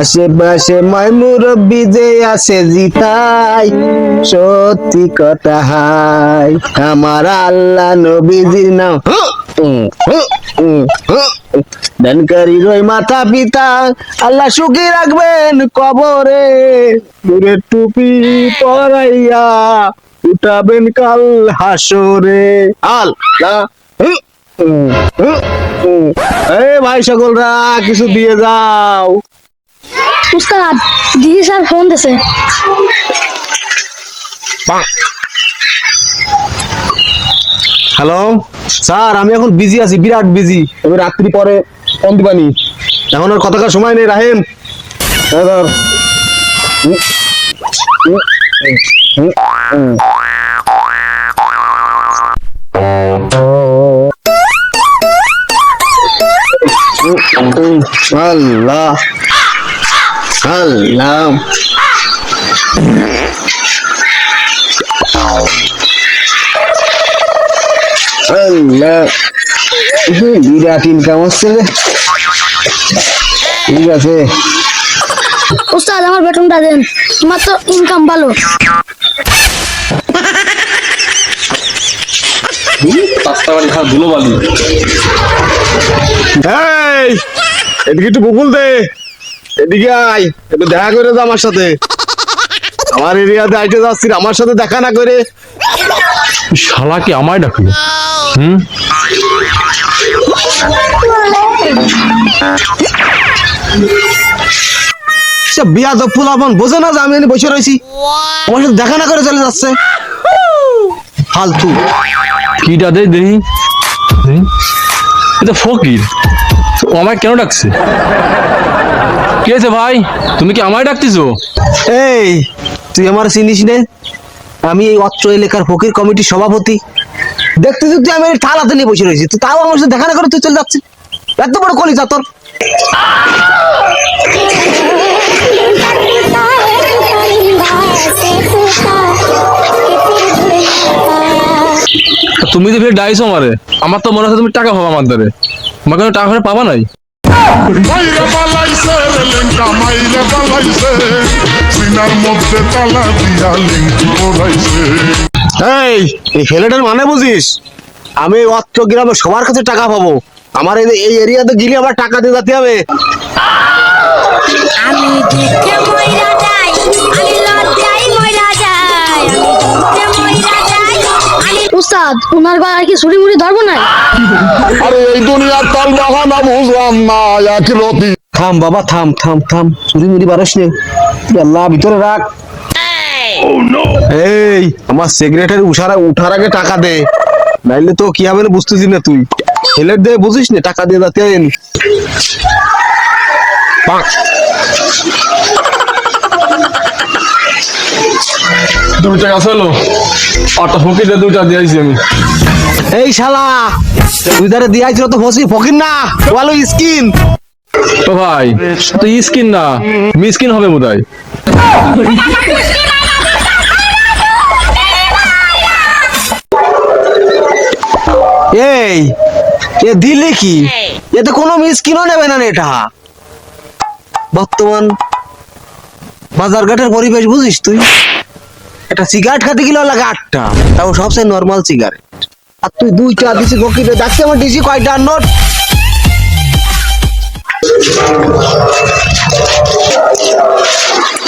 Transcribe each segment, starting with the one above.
আশেপাশে মাই মুরব্বি যে আছে জিতাই সত্যি কথা হাই। আমার আল্লাহ নবীজির নাম দানকারী রই মাতা পিতা, আল্লাহ সুখী রাখবেন কবরে। দূরের টুপি পরাইয়া উঠাবেন কাল হাসরে। আল্লাহ। এ ভাই সকলরা, কিছু দিয়ে যাও। উস্তাদ দিদি স্যার ফোন দিছে। হ্যালো স্যার আমি এখন বিজি আছি বিরাট বিজি আমি রাত্রি পরে ফোন দিবানি এখন আর কথাকার সময় নেই রাহেম? হ্যাঁ, আল্লাহ। আল্লাহ বিরাট ইনকাম হচ্ছে রে। ঠিক আছে। উস্তাদ আমার বেতনটা দেন। তোমার তো ইনকাম ভালো। এই এদিকে একটু বকুল দে। এদিকে আয় একটু দেখা করে যা আমার সাথে। আমার এরিয়াতে আইতে যাচ্ছি আমার সাথে দেখা না করে। শালা কি আমায় ডাকলো। হুম? বিয়া তো ফুলাপন বোঝে না যে আমি বসে রয়েছি। আমার সাথে দেখা না করে চলে যাচ্ছে। ফালতু। কিটা দে দেখি। এটা ফকির। আমায় কেন ডাকছে? কি আছে ভাই? তুমি কি আমায় ডাকতেছো? এই তুই আমার চিনিস নে? আমি এই অত্র এলাকার ফকির কমিটির সভাপতি। দেখতে দেখতে আমি এই থাল হাতে নিয়ে বসে রয়েছি। তুই তাও আমার সাথে দেখা না করে তুই চলে যাচ্ছিস। এত বড় কলিজা তোর। তুমি তো ফের ডাইছো আমারে। আমার তো মনে হচ্ছে তুমি টাকা পাবা আমার দ্বারে। আমার কোনো টাকা ফের পাবা নাই? মাইরা পালাইছে লেঙ্কা মাইরা পালাইছে সিনার মধ্যে তালা দিয়া লিঙ্ক পড়াইছে। এই এই ছেলেটার মানে বুঝিস? আমি অত্র গ্রামে সবার কাছে টাকা পাবো। আমার এই এই এরিয়াতে গেলে আমার টাকা দিয়ে যেতে হবে। আমি উনার গলায় কি ছুরি মুড়ি ধরবো না? আরে এই দুনিয়ার তাল বাহানা বুঝলাম না, এক রতি। থাম বাবা, থাম থাম থাম চুরি মুড়ি বারস নে আল্লাহ, ভিতরে রাখ। এই, আমার সেক্রেটারি উঠার উঠার আগে টাকা দে। নাইলে তো কি হবে বুঝতেছি না তুই। ছেলের দে, বুঝিস না, টাকা দিয়ে যাতে হবে না। পাক। দুই টাকা চলো আটটা ফকির দুইটা দিয়েছি আমি। এই শালা তুই তারে দিয়াইছিল তো ফসি ফকির না ভালো স্কিন। তো ভাই তো স্কিন না মিসকিন হবে বোধ হয় এই এ দিলে কি? এতে কোনো মিসকিনও নেবে না এটা। বর্তমান বাজারঘাটের পরিবেশ বুঝিস তুই? একটা সিগারেট খাতে গেলেও লাগে আটটা। তাও সবচেয়ে নর্মাল সিগারেট আর তুই দুইটা দিছি ফকিরে দেখছি আমার দিছি কয়টা নোট?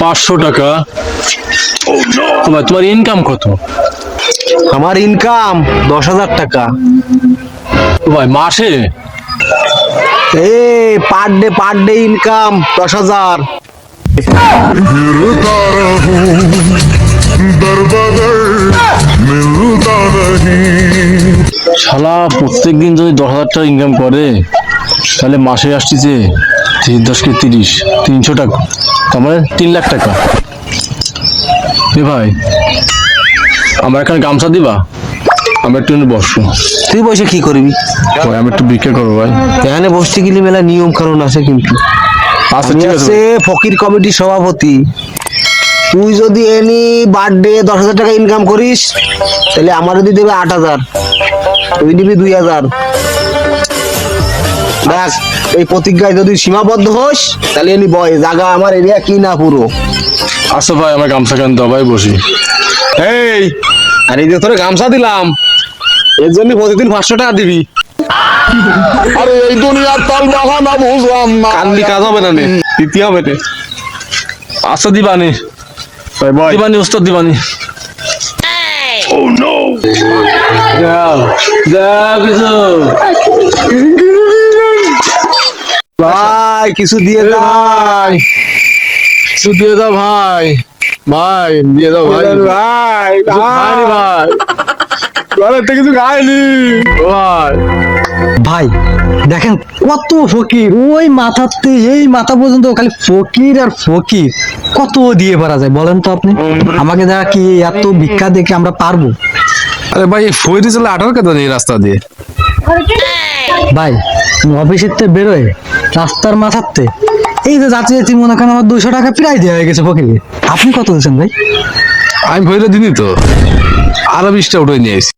পাঁচশো টাকা। তোমার তোমার ইনকাম কত? আমার ইনকাম দশ হাজার টাকা। ভাই মাসে? A per day per day income দশ হাজার। फिरता रहूं दर बदर मिलता नहीं শালা প্রত্যেক দিন যদি দশ হাজার টাকা ইনকাম করে তাহলে মাসে আসতেছে তিন দশকে তিরিশ তিনশো টাকা তার মানে তিন লাখ টাকা এ ভাই আমার এখানে গামছা দিবা আমরা একটু বসবো তুই বসে কি করবি ভাই আমি একটু ভিক্ষা করবো ভাই এখানে বসতে গেলে মেলা নিয়ম কারণ আছে কিন্তু আচ্ছা আমি ঠিক আছে হচ্ছে ফকির কমিটির সভাপতি। তুই যদি এনি বার্থডে দশ হাজার টাকা ইনকাম করিস তাহলে আমার যদি দেবে আট হাজার। তুই নিবি দুই হাজার। দেখ এই প্রতিজ্ঞায় যদি সীমাবদ্ধ হোস তাহলে এনি বয় জায়গা আমার এরিয়া কি না পুরো। আচ্ছা ভাই আমার গামছা কেন দাও? ভাই বসি। এই আর এই যে তোরে গামছা দিলাম এর জন্য প্রতিদিন পাঁচশো টাকা দিবি। আরে এই দুনিয়ার তাল বাহানা বুঝলাম না। কান্দি কাজ হবে না নে। দিতে হবে নে। আচ্ছা দিবানি। দিবানি উস্তাদ দিবানি। যাও যাও কিছু। ভাই কিছু দিয়ে দে ভাই কিছু দিয়ে দাও ভাই। ভাই দিয়ে দাও ভাই। ভাই ভাই। ঘরের থেকে কিছু খাইনি। ভাই ভাই দেখেন কত ফকির। ওই মাথাতে এই মাথা পর্যন্ত খালি ফকির আর ফকির। কত দিয়ে পারা যায় বলেন তো আপনি। আমাকে দেখা কি এত ভিক্ষা দেখে আমরা পারব? আরে ভাই ফইরি চলে আঠার কথা এই রাস্তা দিয়ে। ভাই অফিসের তে বেরোয় রাস্তার মাথাতে এই যে যাচ্ছি যাচ্ছি মনে করেন আমার দুশো টাকা প্রায় দেওয়া হয়ে গেছে ফকিরকে আপনি কত দিয়েছেন ভাই? আমি ফইরে দিনই তো। আরও বিশটা উঠে নিয়ে এসেছি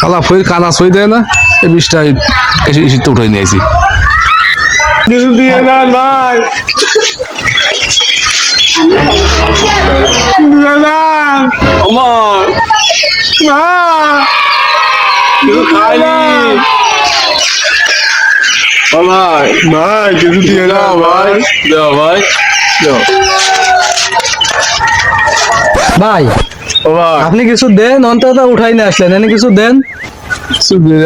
কালা ফইর কানা সই দেয় না? এই বিশটা এসে এসে তো উঠে নিয়েছি না খাইনি ভাই। ভাই কিছু দিয়ে দাও ভাই। দেও ভাই। দেও। ভাই ও ভাই। আপনি কিছু দেন অন্তত উঠাই নিয়ে আসলেন। এনে কিছু দেন।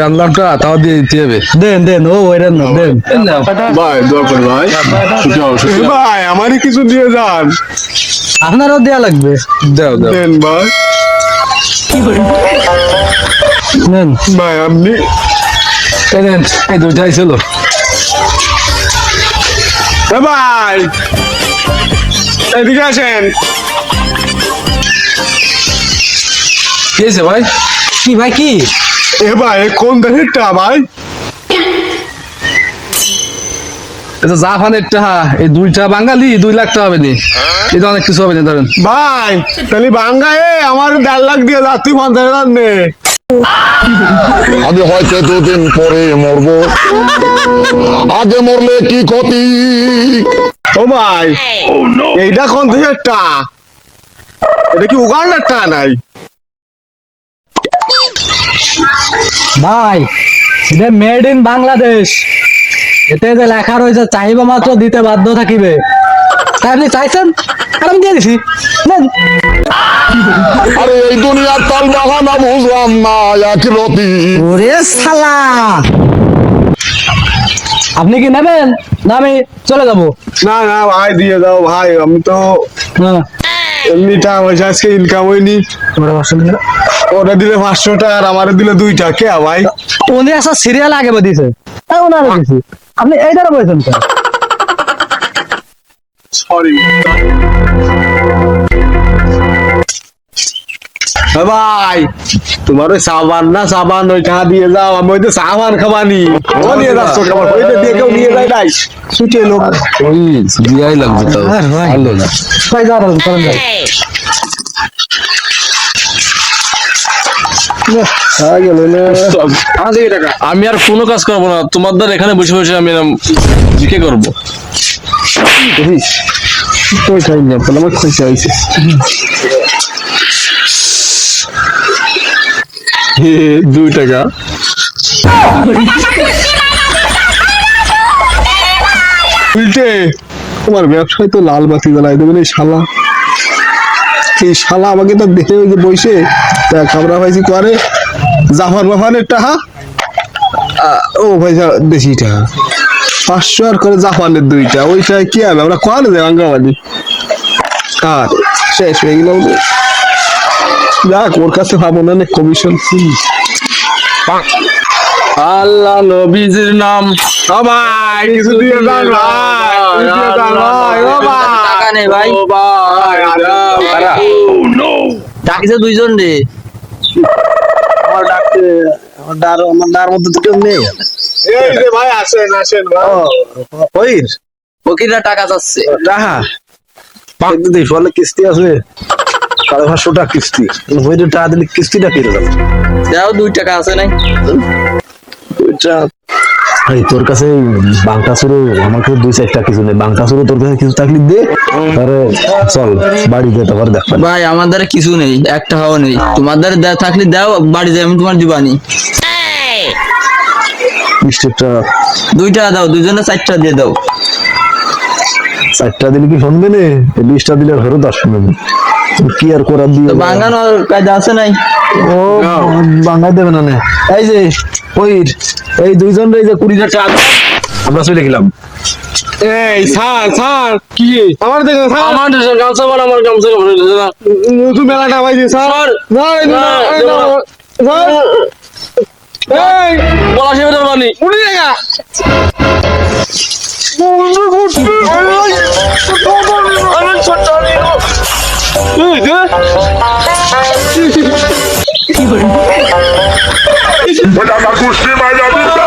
আল্লাহটা তাও দিয়ে দিতে হবে। দেন দেন ও না দেন। ভাই। দোয়া করে ভাই। ভাই। আমারই কিছু দিয়ে যান। আপনারও দেয়া লাগবে। দাও দাও। দেন ভাই। নেন। ভাই আপনি এই দুইটাই ছিল। ভাই এদিকে আসেন। কি হয়েছে ভাই? কি ভাই কি? এ ভাই কোন দেশেরটা ভাই? এটা জাপানের টাকা এই দুইটা বাঙালি দুই লাখ টাকা হবে নি এটা অনেক কিছু হবে না ধরেন। ভাই তাহলে বাঙ্গায় আমার দেড় লাখ দিয়ে যা তুই পঞ্চাশ হাজার নে আমি হয়তো দুদিন পরে মরবো। আগে মরলে কি ক্ষতি? ও ভাই এইটা কোন এটা কি উগান্ডার টা নাই? ভাই এটা মেড ইন বাংলাদেশ। এতে যে লেখা রয়েছে চাহিবা মাত্র দিতে বাধ্য থাকিবে। আপনি চাইছেন? আর আমি দিয়ে দিছি। নেন। আরে এই দুনিয়ার তাল বাহানা বুঝলাম না এক রতি। ওরে শালা! আপনি কি নেবেন? না আমি চলে যাব। না না ভাই দিয়ে দাও ভাই আমি তো হ্যাঁ এমনি টাকা পয়সা আজকে ইনকাম হয়নি। তোমরা বসো দিলে। ওটা দিলে পাঁচশো টাকা আর আমারে দিলে দুইটা কে ভাই? উনি একটা সিরিয়াল আগে দিছে তাই ওনারে দিছি। আপনি এইটারও বলছেন তো সরি। ভাই তোমার ওই সাবান না সাবান ওই টাকা দিয়ে যাও আমি ওই তো সাবান খাবানি। ও নিয়ে যাচ্ছ খাবার ওইটা দিয়ে কেউ নিয়ে যায় নাই। ছুটে লোক। ওই দিয়াই লাগবে আর ভালো না। দাঁড়ান করেন আমি আর কোনো কাজ করব না। তোমার দ্বারা এখানে বসে বসে আমি জিকে করব। খাই না বলে আমার খুশি হয়েছে দুই টাকা উল্টে! তোমার ব্যবসায় তো লাল বাতি জ্বালাই দেবেন এই শালা। এই শালা আমাকে তো দেখে ওই যে বসে তা খাবরা ভাইজি করে জাফর বাফানের টাকা আহ, ও পয়সা বেশি টাকা পাঁচশো আর করে জাপানের দুইটা ওইটা কি হবে? আমরা কোয়ালে যাই বাঙ্গাবাদি আর শেষ হয়ে গেল যাক ওর কাছে পাবো না কমিশন আল্লাহ নবীজির নাম। ভাই কিছু দিয়ে দাও ভাই। ভাই। ও ভাই টাকা নেই। ভাই ও ভাই। ডাকিছে দুইজন রে। আমার ডাকতে আমার ডার আমার ডার মধ্যে তো কেউ নেই। এই যে ভাই আসেন আসেন ভাই। ফকিররা টাকা চাচ্ছে। রাহা দিস বলে কিস্তি আছে সাড়ে পাঁচশো টাকা কিস্তি। হইলে টাকা দিলে কিস্তিটা ফিরে যাবে দাও দুই টাকা আছে নাই। এই তোর কাছে বাংটা শুরু আমার কাছে দুই চারটা কিছু নেই। বাংটা শুরু তোর কাছে কিছু থাকলে দে। আরে চল বাড়ি যেতে পারে দেখ। ভাই আমার দ্বারা কিছু নেই একটা হাওয়া নেই। তোমার দ্বারা থাকলে দাও বাড়ি যাই আমি তোমার দিবানি মিষ্টিটা দুই দাও দুজনে চারটা দিয়ে দাও। চারটা দিলে কি শুনবে নে? বিশটা দিলে ফেরত আসবে না। কি আর করার দিয়ে তো বাঙ্গানোর কায়দা আছে নাই? ও দেবে না এই যে ওই এই দুইজন এই যে কুড়ি টাকা আমরা চলে গেলাম। এই স্যার স্যার কি? আমার দেখে স্যার। আমার গামছা বল আমার গামছা ভরে দিছে না নতুন মেলাটা পাইছি স্যার। স্যার। এই সে বেতন বানি উনি টাকা কি বাজাবি